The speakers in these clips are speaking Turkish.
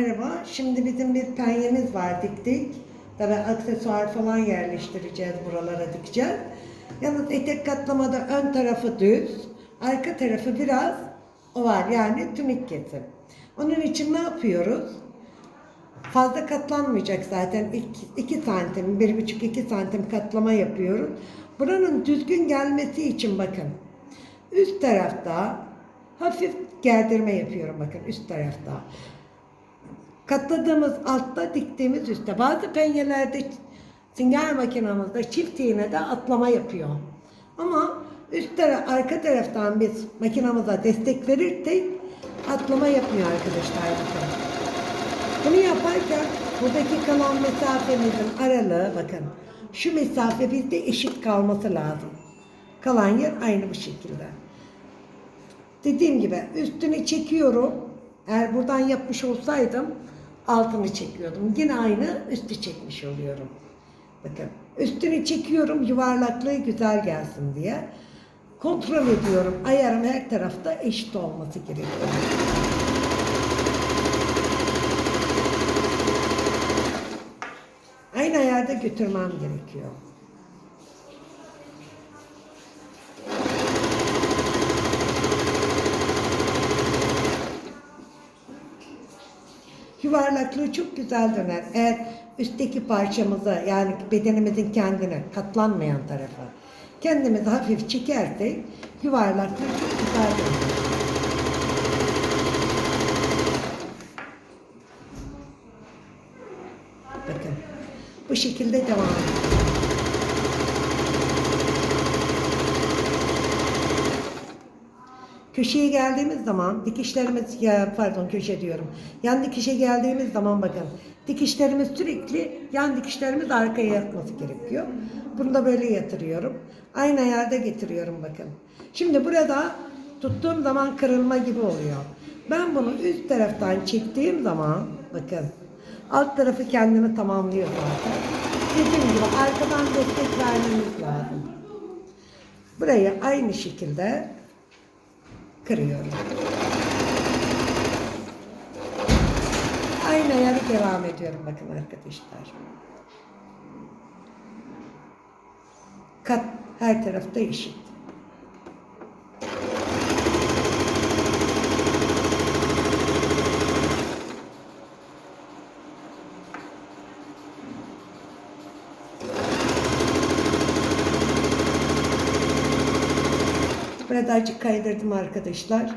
Merhaba, şimdi bizim bir penyemiz var diktik. Tabii aksesuar falan yerleştireceğiz, buralara dikeceğiz. Yalnız etek katlamada ön tarafı düz, arka tarafı biraz oval yani tümik kesim. Onun için ne yapıyoruz? Fazla katlanmayacak zaten 2 santim, 1,5-2 santim katlama yapıyoruz. Buranın düzgün gelmesi için bakın. Üst tarafta hafif gerdirme yapıyorum bakın üst tarafta. Katladığımız altta diktiğimiz üstte. Bazı penyelerde sünger makinamızda çift iğne de atlama yapıyor. Ama üst taraf, arka taraftan biz makinamıza destek verirsek atlama yapmıyor arkadaşlar. Bunu yaparken buradaki kalan mesafemizin aralığı bakın. Şu mesafe bizde eşit kalması lazım. Kalan yer aynı bu şekilde. Dediğim gibi üstünü çekiyorum. Eğer buradan yapmış olsaydım altını çekiyordum. Yine aynı üstü çekmiş oluyorum. Bakın üstünü çekiyorum yuvarlaklığı güzel gelsin diye. Kontrol ediyorum. Ayarım her tarafta eşit olması gerekiyor. Aynı ayarda götürmem gerekiyor. Yuvarlaklığı çok güzel döner. Eğer üstteki parçamızı yani bedenimizin kendine katlanmayan tarafı kendimizi hafif çekersek yuvarlaklığı çok güzel döner. Bakın bu şekilde devam ediyor. Köşeye geldiğimiz zaman dikişlerimiz ya pardon köşe diyorum. Yan dikişe geldiğimiz zaman bakın dikişlerimiz sürekli yan dikişlerimiz arkaya yatması gerekiyor. Bunu da böyle yatırıyorum. Aynı ayarda getiriyorum bakın. Şimdi burada tuttuğum zaman kırılma gibi oluyor. Ben bunu üst taraftan çektiğim zaman bakın alt tarafı kendini tamamlıyor zaten. Dediğim gibi arkadan destek vermemiz lazım. Burayı aynı şekilde kırıyorum. Aynı ayarı devam ediyorum bakın arkadaşlar. Kat her tarafta eşit. Burada azıcık kaydırdım arkadaşlar.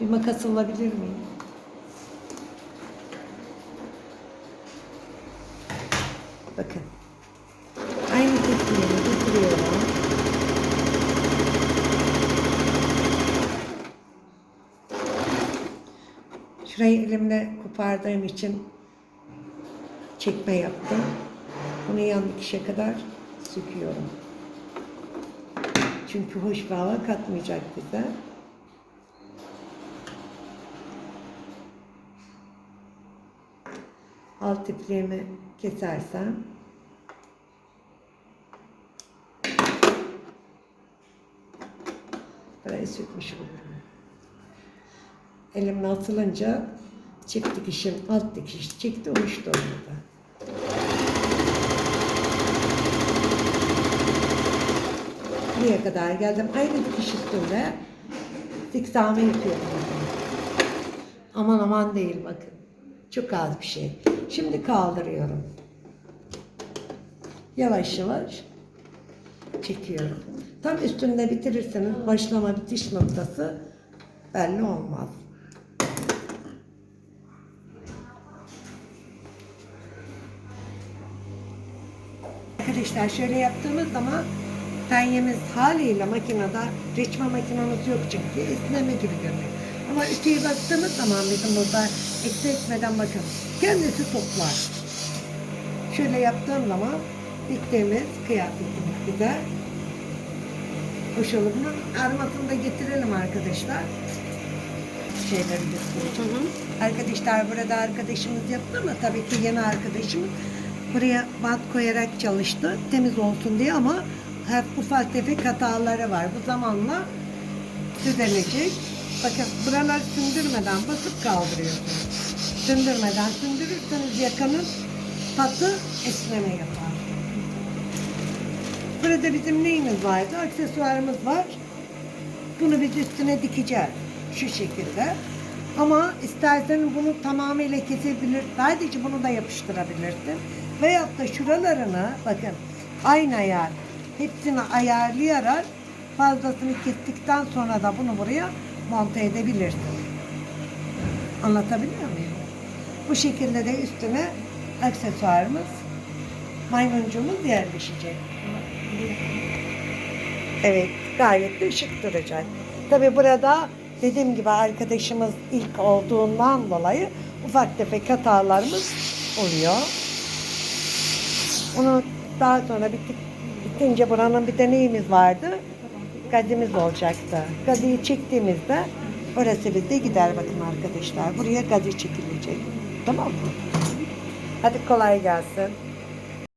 Bir makas alabilir miyim? Bakın. Aynı tepkileri getiriyorum. Şurayı elimle kopardığım için çekme yaptım. Bunu yan dikişe kadar sıkıyorum. Çünkü hoş bir hava katmayacak bize. Alt ipliğimi kesersem burayı sökmüş olurum. Elimle atılınca çift dikişim, alt dikiş çekti uçtu orada. Buraya kadar geldim. Aynı dikiş üstünde zikzame yapıyorum. Aman aman değil bakın. Çok az bir şey. Şimdi kaldırıyorum. Yavaş yavaş çekiyorum. Tam üstünde bitirirseniz başlama bitiş noktası belli olmaz. Arkadaşlar şöyle yaptığımız zaman penyemiz haliyle makinede reçme makinamız yok çünkü esneme gibi görünüyor. Ama ütüye baktığımız zaman bizim burada ekletmeden bakın kendisi toplar. Şöyle yaptığım zaman diktiğimiz kıyafetimiz güzel. Hoş olur. Bunun armasını da getirelim arkadaşlar. Şeyleri göstereceğim. Arkadaşlar burada arkadaşımız yaptı ama tabii ki yeni arkadaşımız Buraya bant koyarak çalıştı temiz olsun diye ama hep ufak tefek hataları var. Bu zamanla düzelecek. Bakın buralar sündürmeden basıp kaldırıyorsunuz. Sündürmeden sündürürseniz yakanın patı esneme yapar. Burada bizim neyimiz vardı? Aksesuarımız var. Bunu biz üstüne dikeceğiz. Şu şekilde. Ama istersen bunu tamamıyla kesebilir. Sadece bunu da yapıştırabilirsin. Veyahut da şuralarını bakın aynı ayar. Hepsini ayarlayarak fazlasını kestikten sonra da bunu buraya monte edebilirsin. Anlatabiliyor muyum? Bu şekilde de üstüne aksesuarımız, maymuncumuz yerleşecek. Evet, gayet de şık duracak. Tabi burada dediğim gibi arkadaşımız ilk olduğundan dolayı ufak tefek hatalarımız oluyor. Onu daha sonra bitti, bitince buranın bir deneyimiz vardı. Gazimiz olacaktı. Gazıyı çektiğimizde orası bizde gider bakın arkadaşlar. Buraya gazı çekilecek. Tamam mı? Hadi kolay gelsin.